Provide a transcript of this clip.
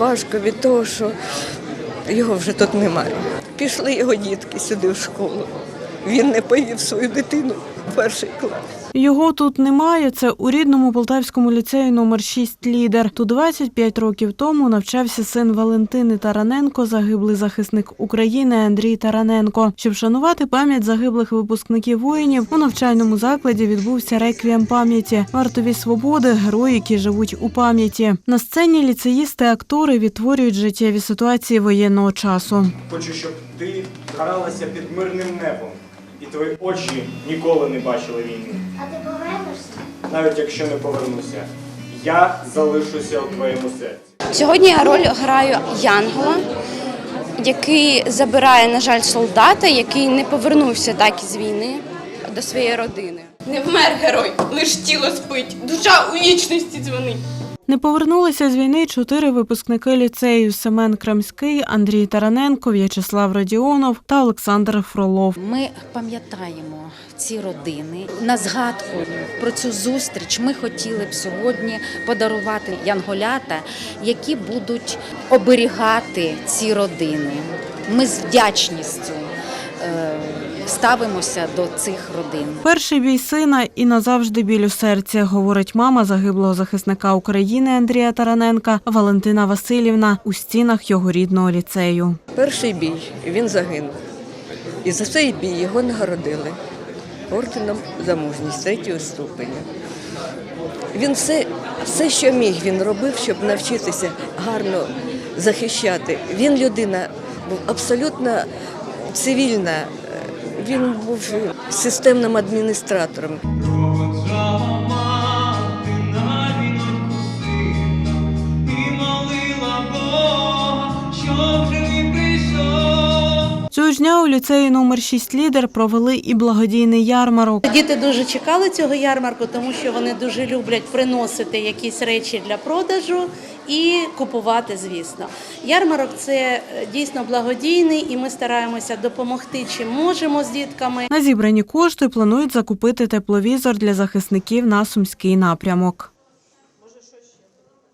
важко від того, що його вже тут немає. Пішли його дітки сюди в школу. Він не повів свою дитину в перший клас. Його тут немає. Це у рідному полтавському ліцеї номер 6 лідер. Тут 25 років тому навчався син Валентини Тараненко, загиблий захисник України Андрій Тараненко. Щоб шанувати пам'ять загиблих випускників воїнів, у навчальному закладі відбувся реквієм пам'яті. Вартові свободи, герої, які живуть у пам'яті. На сцені ліцеїсти, актори відтворюють життєві ситуації воєнного часу. Хочу, щоб ти каралася під мирним небом, і твої очі ніколи не бачили війни. А ти повернешся? Навіть якщо не повернуся, я залишуся у твоєму серці. Сьогодні я роль граю Янгола, який забирає, на жаль, солдата, який не повернувся так із війни до своєї родини. Не вмер герой, лиш тіло спить, душа у вічності дзвонить. Не повернулися з війни чотири випускники ліцею Семен Крамський, Андрій Тараненко, В'ячеслав Радіонов та Олександр Фролов. Ми пам'ятаємо ці родини. На згадку про цю зустріч ми хотіли б сьогодні подарувати янголята, які будуть оберігати ці родини. Ми з вдячністю ставимося до цих родин. Перший бій сина і назавжди біль у серці, говорить мама загиблого захисника України Андрія Тараненка Валентина Васильівна у стінах його рідного ліцею. Перший бій він загинув. І за цей бій його нагородили орденом за мужність третього ступеня. Він все, все, що міг, він робив, щоб навчитися гарно захищати. Він людина був абсолютно цивільна. Він був системним адміністратором. Ж дня у ліцеї номер 6 лідер провели і благодійний ярмарок. Діти дуже чекали цього ярмарку, тому що вони дуже люблять приносити якісь речі для продажу і купувати, звісно. Ярмарок це е, дійсно благодійний, і ми стараємося допомогти чим можемо з дітками. На зібрані кошти планують закупити тепловізор для захисників на сумський напрямок.